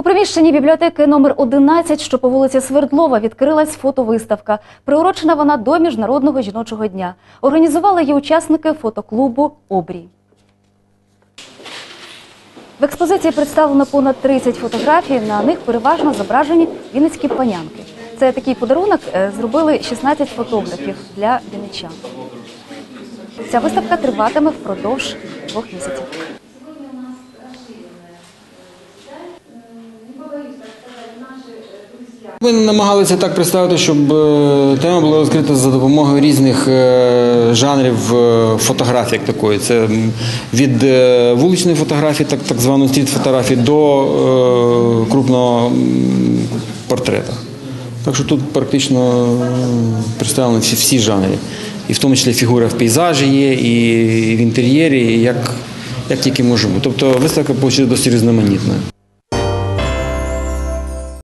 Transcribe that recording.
У приміщенні бібліотеки номер 11, що по вулиці Свердлова, відкрилась фотовиставка. Приурочена вона до Міжнародного жіночого дня. Організували її учасники фотоклубу Обрій. В експозиції представлено понад 30 фотографій. На них переважно зображені вінницькі панянки. Це такий подарунок е, зробили 16 фотографів для вінничан. Ця виставка триватиме впродовж двох місяців. Ми намагалися так представити, щоб е, тема була розкрита за допомогою різних е, жанрів е, фотографії як такої. Це від вуличної фотографії, так, так званої стріт-фотографії, до е, крупного портрета. Так що тут практично представлені всі, всі жанри. І в тому числі фігура в пейзажі є, і в інтер'єрі, як, як тільки може бути. Тобто виставка вийшла досить різноманітною.